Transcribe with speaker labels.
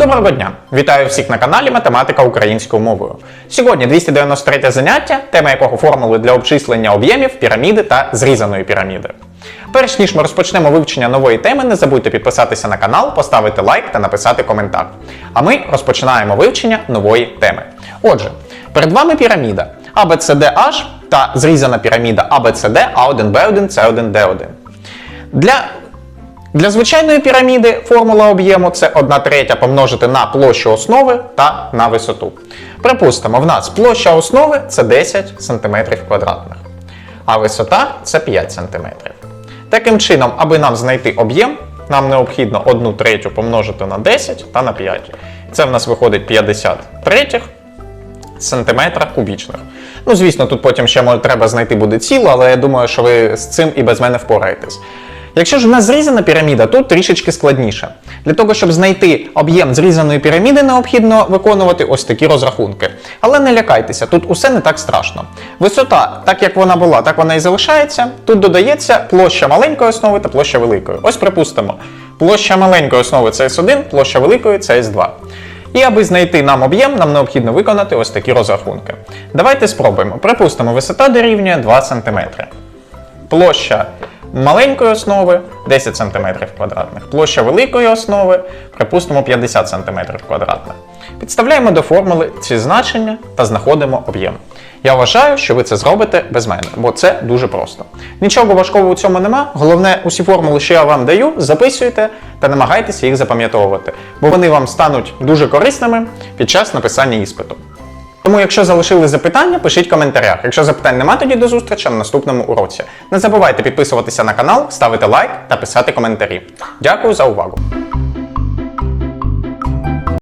Speaker 1: Доброго дня! Вітаю всіх на каналі Математика українською мовою. Сьогодні 293 заняття, тема якого формули для обчислення об'ємів піраміди та зрізаної піраміди. Перш ніж ми розпочнемо вивчення нової теми, не забудьте підписатися на канал, поставити лайк та написати коментар. А ми розпочинаємо вивчення нової теми. Отже, перед вами піраміда ABCDH та зрізана піраміда ABCD A1B1 C1 D1. Для для звичайної піраміди формула об'єму це 1 третя помножити на площу основи та на висоту. Припустимо, в нас площа основи це 10 см квадратних, а висота це 5 см. Таким чином, аби нам знайти об'єм, нам необхідно 1 третю помножити на 10 та на 5. Це в нас виходить 50 третіх сантиметра кубічних. Ну, звісно, тут потім ще треба знайти буде ціло, але я думаю, що ви з цим і без мене впораєтесь. Якщо ж у нас зрізана піраміда, тут трішечки складніше. Для того, щоб знайти об'єм зрізаної піраміди, необхідно виконувати ось такі розрахунки. Але не лякайтеся, тут усе не так страшно. Висота, так як вона була, так вона і залишається. Тут додається площа маленької основи та площа великої. Ось припустимо, площа маленької основи це S1, площа великої це S2. І аби знайти нам об'єм, нам необхідно виконати ось такі розрахунки. Давайте спробуємо. Припустимо, висота дорівнює 2 см. Площа маленької основи 10 см квадратних, площа великої основи, припустимо, 50 см квадратних. Підставляємо до формули ці значення та знаходимо об'єм. Я вважаю, що ви це зробите без мене, бо це дуже просто. Нічого важкого у цьому нема. Головне, усі формули, що я вам даю, записуйте та намагайтеся їх запам'ятовувати, бо вони вам стануть дуже корисними під час написання іспиту. Тому, якщо залишили запитання, пишіть в коментарях. Якщо запитань нема, тоді до зустрічі на наступному уроці. Не забувайте підписуватися на канал, ставити лайк та писати коментарі. Дякую за увагу!